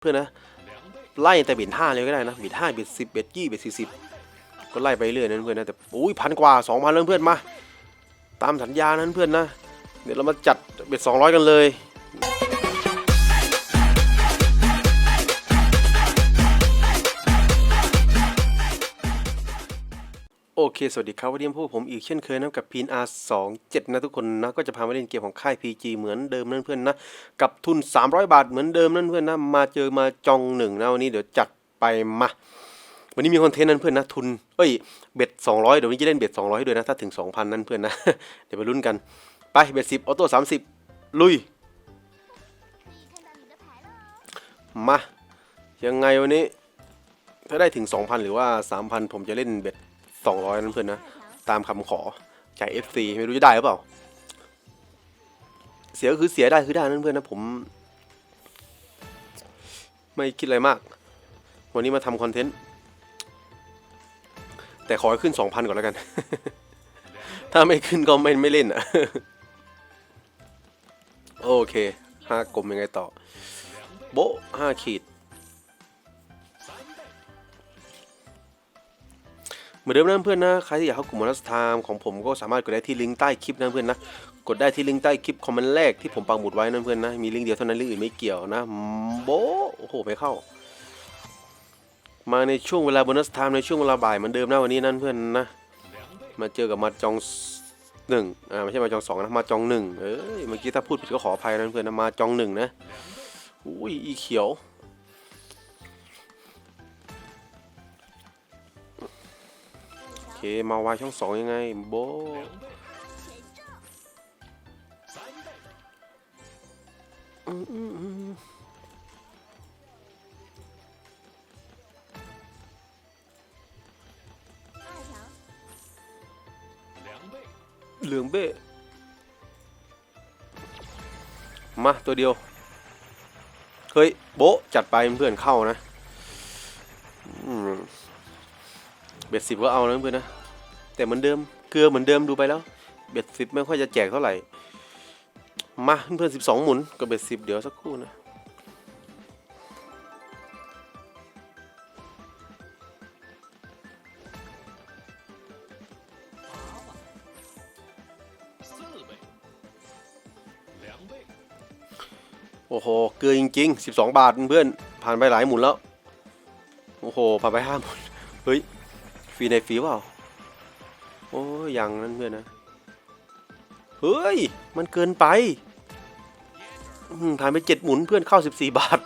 เพื่อนนะไล่แต่บิดห้าเลยก็ได้นะบิดห้าบิดสิบบิดยี่บิดสี่สิบก็ไล่ไปเรื่อยนั้นเพื่อนนะแต่อุ้ยพันกว่าสองพันเริ่มเพื่อนมา ตามสัญญานั้นเพื่อนนะเดี๋ยวเรามาจัดเบ็ดสองร้อยกันเลย โอเค สวัสดีครับวันนี้พวกผมอีกเช่นเคยนะกับพีนอาสองเจ็ดนะทุกคนนะ ก็จะพามาเล่นเกมของค่าย PG เหมือนเดิมนั่นเพื่อนนะ กับทุน 300 บาทเหมือนเดิมนั่นเพื่อนนะ มาเจอมาจองหนึ่งนะ วันนี้เดี๋ยวจัดไปมา วันนี้มีคอนเทนต์นั่นเพื่อนนะ ทุน เอ้ย เบ็ด 200 เดี๋ยววันนี้จะเล่นเบ็ด 200 ด้วยนะ ถ้าถึง 2,000 นั่นเพื่อนนะ เดี๋ยวไปลุ้นกัน ไป เบ็ด 10 ออโต้ 30 ลุย มา ยังไงวันนี้ ถ้าได้ถึง 2,000 หรือว่า 3,000 ผมจะเล่นเบ็ด 200นั่นเพื่อนนะ ตามคำขอจาก FC ไม่รู้จะได้หรือเปล่า เสียก็คือเสียได้คือได้นั่นเพื่อนนะผม ไม่คิดอะไรมาก วันนี้มาทำคอนเทนต์ แต่ขอให้ขึ้น 2,000 ก่อนแล้วกัน ถ้าไม่ขึ้นก็ไม่ไม่เล่นอะ โอเคห้ากลมยังไงต่อ โบห้าขีด เหมือนเดิมนะเพื่อนนะใครที่อยากเข้ากลุ่มมอนัสไทม์ของผมก็สามารถกดได้ที่ลิงก์ใต้คลิปนะเพื่อนนะกดได้ที่ลิงก์ใต้คลิปคอมเมนต์แรกที่ผมปักหมุดไว้นะเพื่อนนะมีลิงก์เดียวเท่านั้นลิงก์อื่นไม่เกี่ยวนะโบโอ้โหไม่เข้า มาในช่วงเวลาโบนัสไทม์ในช่วงเวลาบ่ายเหมือนเดิมนะวันนี้นั่นเพื่อนนะมาเจอกับมาจองหนึ่งอ่าไม่ใช่มาจองสองนะมาจองหนึ่งเอ้ยเมื่อกี้ถ้าพูดผิดก็ขออภัยนะเพื่อนนะมาจองหนึ่งนะอุ้ยอีเขียว เคมาวายช่องสองยังไงโบะอืมอืมอืมเหลืองเบ้มาตัวเดียว เฮ้ย โบจัดไปเพื่อนเข้านะอืม เบ็ดสิบก็เอานะเพื่อนนะ แต่เหมือนเดิมเกลือเหมือนเดิมดูไปแล้ว เบ็ดสิบไม่ค่อยจะแจกเท่าไหร่ มาเพื่อนสิบสองหมุนกับเบ็ดสิบเดี๋ยวสักครู่นะโอ้โห เกลือจริงๆ 12 บาทเพื่อน ผ่านไปหลายหมุนแล้ว โอ้โห ผ่านไปห้าหมุน เฮ้ย รีในฟรีเปล่า โอ้ยยังนั่นเพื่อนนะ เฮ้ย มันเกินไปผ่านไปเจ็ดหมุนเพื่อนเข้า14บสี่บาท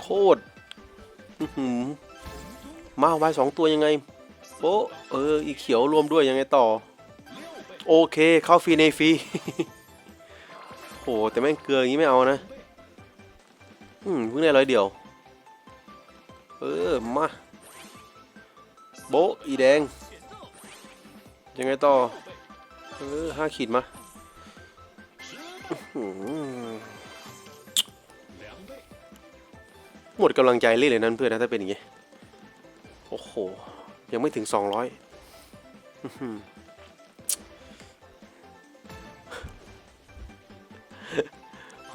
โคตรมาไว้สองตัวยังไงโป๊ะเออ อีเขียวรวมด้วยยังไงต่อ โอเค เข้าฟรีในฟรีโหแต่แม่งเกลืออย่างนี้ไม่เอานะ อืมเพิ่งได้ร้อยเดียว เออ มา โบะอีแดง ยังไงต่อ เออห้าขีดมาหมดกำลังใจเล่นเลยนั้นเพื่อนนะถ้าเป็นอย่างงี้ โอ้โห ยังไม่ถึงสองร้อย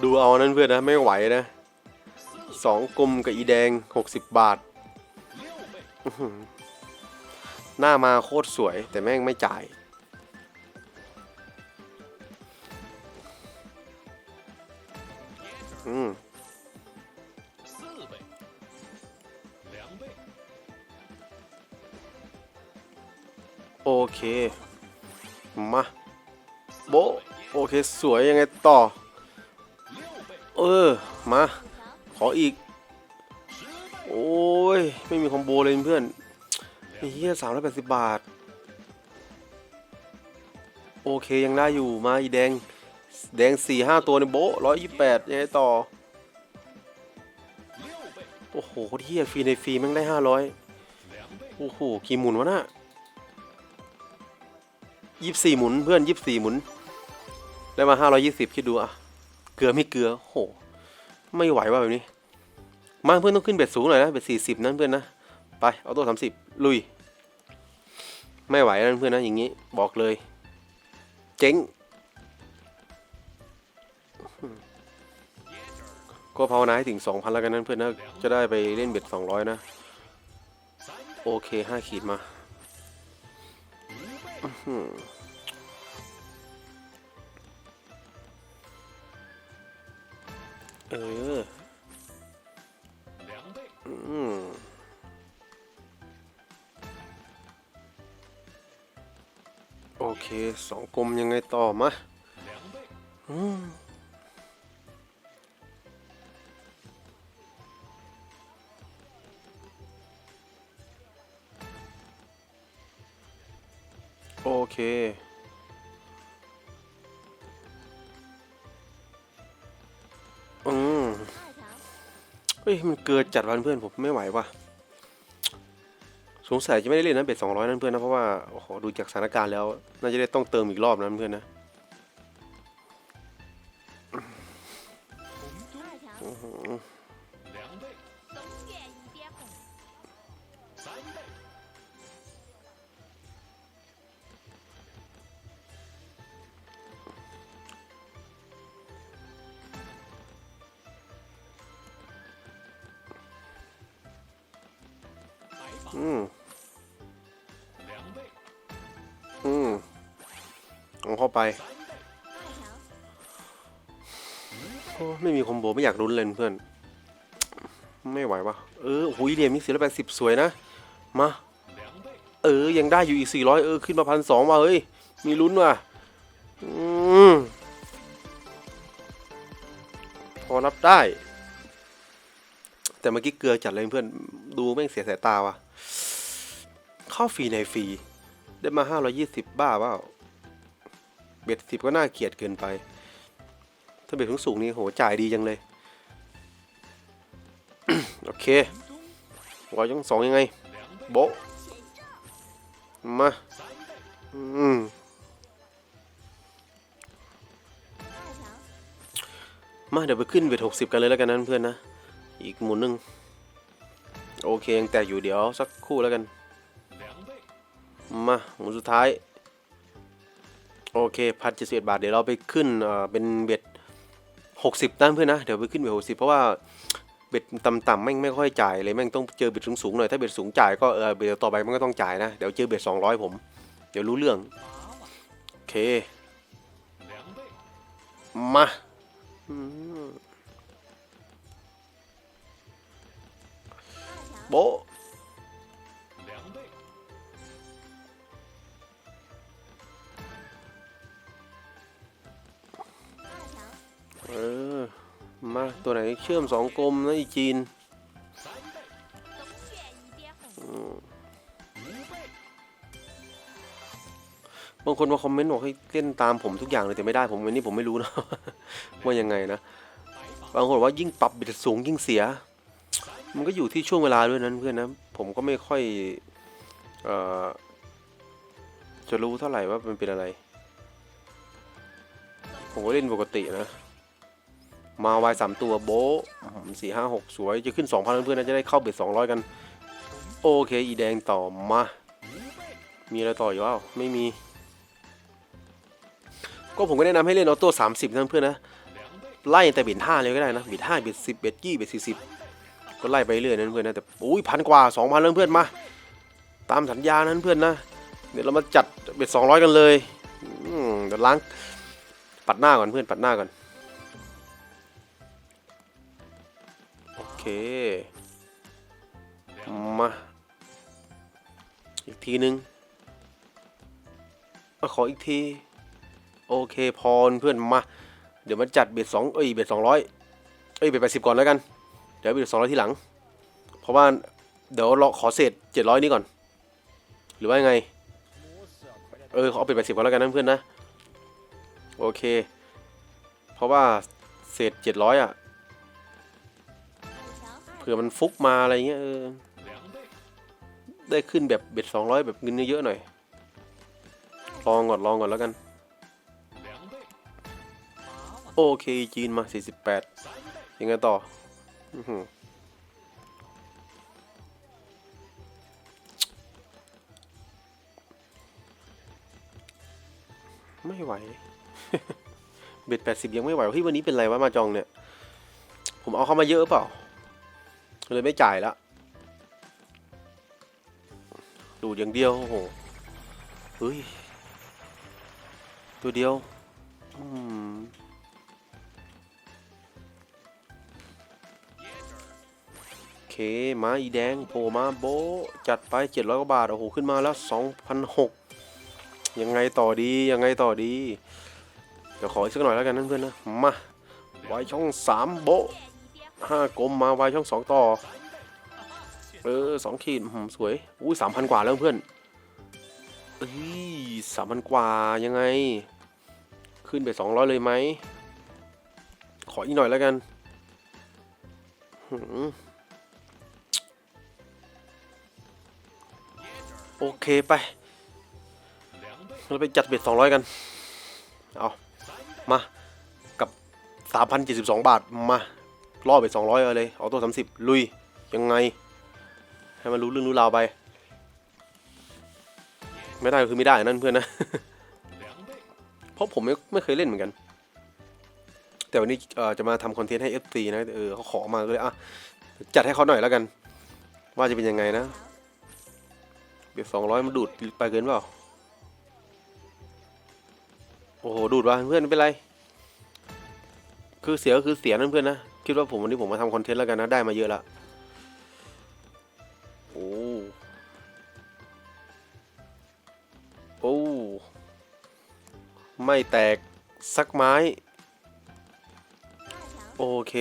ดูเอานั้นเพื่อนนะ ไม่ไหวนะสองกลมกับอีแดงหกสิบบาท อื หน้ามาโคตรสวยแต่แม่งไม่จ่าย อืมโอเค มา โบ โอเค สวยยังไงต่อ เออ มา ขออีก โอ้ย ไม่มีคอมโบเลยเพื่อน ไอ้เฮียสามร้อยแปดสิบบาท โอเคยังได้อยู่มาอีแดง แดงสี่ห้าตัวในโบร้อยยี่แปดยังไงต่อ โอ้โหเฮียฟรีในฟรีแม่งได้ห้าร้อยโอ้โหกี่หมุนวะน่ะยี่สิบสี่หมุนเพื่อนยี่สิบสี่หมุน ได้มาห้าร้อยยี่สิบคิดดูอะเกลือไม่เกลือโห ไม่ไหวว่ะแบบนี้ มาเพื่อนต้องขึ้นเบ็ดสูงหน่อยนะเบ็ดสี่สิบนั่นเพื่อนนะ ไปเอาตัวสามสิบลุย ไม่ไหวนั่นเพื่อนนะอย่างนี้บอกเลย เจ๊งก็ภาวนาให้ถึง 2,000 แล้วกันนั้นเพื่อนนะ จะได้ไปเล่นเบ็ด 200 นะ โอเค 5 ขีดมาเออ เคสองกลมยังไงต่อมาโอเคอืมเฮ้ย มันเกินจัดวันเพื่อนผมไม่ไหวว่ะ สงสัยจะไม่ได้เล่นนะเบ็ดสองร้อยนั่นเพื่อนนะเพราะว่าโอ้โหดูจากสถานการณ์แล้ว น่าจะได้ต้องเติมอีกรอบนะเพื่อนนะอืม อืมเอาเข้าไป，โอ้ไม่มีคอมโบไม่อยากรุ้นเลยเพื่อน ไม่ไหววะเออหุยเดียมมีสี่ร้อยแปดสิบสวยนะ มา เออ ยังได้อยู่อีกสี่ร้อยเออ ขึ้นมาพันสองว่ะเฮ้ย มีลุ้นว่ะ อืมพอรับได้ แต่เมื่อกี้เกลือจัดเลยเพื่อน ดูแม่งเสียสายตาว่ะ เข้าฟรีในฟรี ได้มาห้าร้อยี่สิบบ้าเปล่าเบ็ดสิบก็น่าเกลียดเกินไป ถ้าเบ็ดสูงนี่โหจ่ายดีจังเลย โอเควายยังสองยังไง โบมาอืม，มาเดี๋ยวไปขึ้นเบ็ดหกสิบกันเลยแล้วกันนะเพื่อนนะ อีกหมุนหนึ่งโอเคยังแตกอยู่เดี๋ยวสักคู่แล้วกัน มาหมุนสุดท้าย โอเคพันเจ็ดสิบเอ็ดบาท เดี๋ยวเราไปขึ้นเอ่อเป็นเบ็ดหกสิบนั่นเพื่อนนะ เดี๋ยวไปขึ้นเบ็ดหกสิบเพราะว่าเบ็ดต่ำๆแม่งไม่ค่อยจ่ายเลยแม่งต้องเจอเบ็ดสูงๆหน่อยถ้าเบ็ดสูงจ่ายก็เออเบ็ดต่อไปมันก็ต้องจ่ายนะ เดี๋ยวเจอเบ็ดสองร้อยผม เดี๋ยวรู้เรื่อง โอเค มา，โบ มา ตัวไหนเชื่อมสองกลมนะอีจีนบางคนมาคอมเมนต์บอกให้เล่นตามผมทุกอย่างเลยแต่ไม่ได้ผมวันนี้ผมไม่รู้นะ ว่ายังไงนะบางคนว่ายิ่งปรับบิดสูงยิ่งเสีย มันก็อยู่ที่ช่วงเวลาด้วยนั้นเพื่อนนะผมก็ไม่ค่อยอจะรู้เท่าไหร่ว่ามันเป็นอะไร ผมก็เล่นปกตินะ มาวายสามตัวโบสี่ห้าหกสวย จะขึ้นสองพันเพื่อนๆนะจะได้เข้าเบ็ดสองร้อยกัน โอเค อีแดงต่อมา มีอะไรต่ออยู่เปล่าไม่มี ก็ผมก็แนะนำให้เล่นออโต้สามสิบเพื่อนนะ ไล่แต่เบิดห้าเลยก็ได้นะ เบิดห้าเบิดสิบเบิดยี่เบิดสี่สิบก็ไล่ไปเรื่อยนั่นเพื่อนนะแต่อุ้ยพันกว่าสองพันเพื่อนมา ตามสัญญานั้นเพื่อนนะ เดี๋ยวเรามาจัดเบ็ดสองร้อยกันเลยเดี๋ยวล้างปัดหน้าก่อนเพื่อนปัดหน้าก่อน มา อีกทีนึงเอาขออีกที โอเคพรเพื่อนมา เดี๋ยวมันจัดเบ็ดสองเอ้ยเบ็ดสองร้อยเอ้ยเบ็ดแปดสิบก่อนแล้วกัน เดี๋ยวเบ็ดสองร้อยที่หลัง เพราะว่าเดี๋ยวเราขอเศษเจ็ดร้อยนี้ก่อน หรือว่าไง เออขอเอาเบ็ดแปดสิบก่อนแล้วกันนะเพื่อนนะ โอเค เพราะว่าเศษเจ็ดร้อยอะ， ผื่อมันฟุกมาอะไรเงี้ยเออได้ขึ้นแบบเบ็ดสองร้อยแบบเงินเยอะๆหน่อย ลองก่อนลองก่อนแล้วกัน โอเคจีนมา 48 ยังไงต่อไม่ไหว เบ็ด80ยังไม่ไหว เฮ้ยวันนี้เป็นไรวะมาจองเนี่ยผผมเอาเข้ามาเยอะเปล่า เลยไม่จ่ายละดูอย่างเดียวโอ้โหเฮ้ยตัวเดียวอืมโอเคมาอีแดงโผล่มาโบจัดไปเจ็ดร้อยกว่าบาท โอ้โห ขึ้นมาแล้วสองพันหกยังไงต่อดี ยังไงต่อดี เดี๋ยวขออีกสักหน่อยแล้วกันนะเพื่อนนะ มาไว้ช่องสามโบ ห้ากลมมาไวช่องสองต่อ เออสองขีดสวย อุ้ยสามพันกว่าแล้วเพื่อนเอ้ยสามพันกว่ายังไง ขึ้นไปสองร้อยเลยไหม ขออีกหน่อยแล้วกันโอเคไป，เราไปจัดเบ็ดสองร้อยกัน เอา มา กับสามพันเจ็ดสิบสองบาท มา ล่อเบ็ดสองร้อยเลยเอาตัวสามสิบลุยยังไง ให้มันรู้เรื่องรู้ราวไป ไม่ได้ก็คือไม่ได้นั่นเพื่อนนะ，เพราะผมไม่ไม่เคยเล่นเหมือนกัน แต่วันนี้จะมาทำคอนเทนต์ให้ FC นะเออเขาขอมาก็เลยอะจัดให้เขาหน่อยแล้วกัน ว่าจะเป็นยังไงนะเบ็ดสองร้อยมันดูดไปเกินเปล่า โอ้โห ดูดว่ะเพื่อนไม่เป็นไร คือเสียก็คือเสียนั่นเพื่อนนะ คิดว่าผมวันนี้ผมมาทำคอนเทนต์แล้วกันนะ ได้มาเยอะละโอ้โอ้ไม่แตกสักไม้ โอเค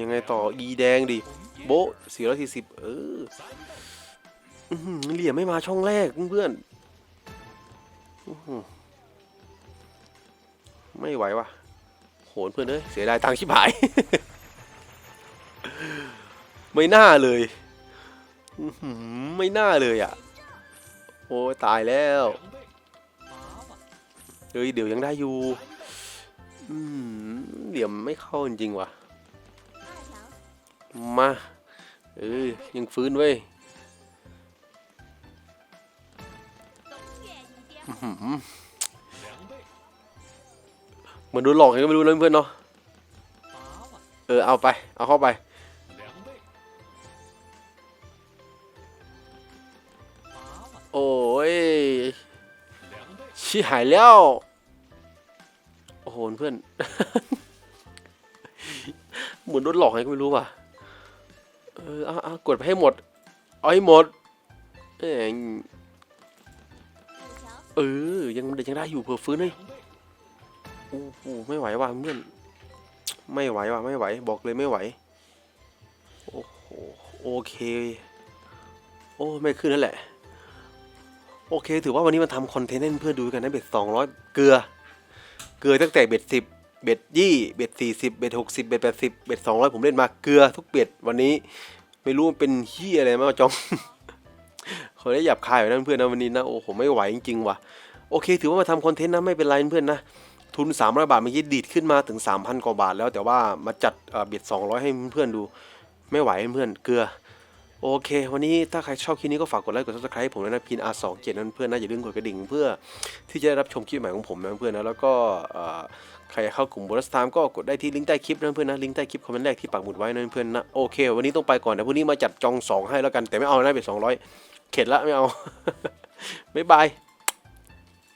ยังไงต่ออีแดงดิ โบสี่ร้อยสี่สิบเออเหลี่ยมไม่มาช่องแรกเพื่อนไม่ไหวว่ะ หนเพื่อนเอ้ยเสียดายตังค์ชิบหาย ไม่น่าเลยไม่น่าเลยอะ โอ้ตายแล้วเฮ้ยเดี๋ยวยังได้อยู่เดี๋ยวไม่เข้าจริงว่ะ มาเอ้ยยังฟื้นเว้ยอื มือนดูหลอกเองก็ไม่รู้แล้เพื่อนเนาะเออเอาไป เอาเข้าไป โอ้ยชี้หายแล้ว โอ้โหเพื่อนเหมือนโดนหลอกไงก็ไม่รู้ว่ะเออเอาเอากดไปให้หมดเอาให้หมดเออยังเด็กยังได้อยู่เผื่อฟื้นเลย อ้โหไม่ไหวว่ะเพื่อนไม่ไหวว่ะไม่ไหว บอกเลยไม่ไหว โอ้โหโอเค โอ้ไม่ขึ้นนั่นแหละ โอเค ถือว่าวันนี้มาทำคอนเทนต์ให้เพื่อนดูกันนะเบ็ดสองร้อยเกลือ เกลือตั้งแต่เบ็ดสิบเบ็ดยี่เบ็ดสี่สิบเบ็ดหกสิบเบ็ดแปดสิบเบ็ดสองร้อยผมเล่นมาเกลือทุกเบ็ดวันนี้ ไม่รู้มันเป็นเฮียอะไรมาจองเขาได้หยับคายอยู่นะเพื่อนนะวันนี้นะโอ้โหไม่ไหวจริงๆว่ะโอเค ถือว่ามาทำคอนเทนต์นะไม่เป็นไรเพื่อนนะ ทุน 300 บาทเมื่อกี้ดีดขึ้นมาถึง 3,000 กว่าบาทแล้วแต่ว่ามาจัดเบียด 200 ให้เพื่อนๆดู ไม่ไหวเพื่อนเกลือ โอเค วันนี้ถ้าใครชอบคลิปนี้ก็ฝากกดไลค์กด subscribe ผมด้วยนะพิน R27 นั่นเพื่อนนะอย่าลืมกดกระดิ่งเพื่อที่จะได้รับชมคลิปใหม่ของผมนะเพื่อนนะแล้วก็ใครเข้ากลุ่มบรัสตามก็กดได้ที่ลิงก์ใต้คลิปนะเพื่อนนะลิงก์ใต้คลิปคอมเมนต์แรกที่ปักหมุดไว้นะเพื่อนนะโอเค วันนี้ต้องไปก่อนนะพรุ่งนี้มาจัดจองสองให้แล้วกันแต่ไม่เอานะเบียด200 เข็ดละไม่เอา บ๊ายบาย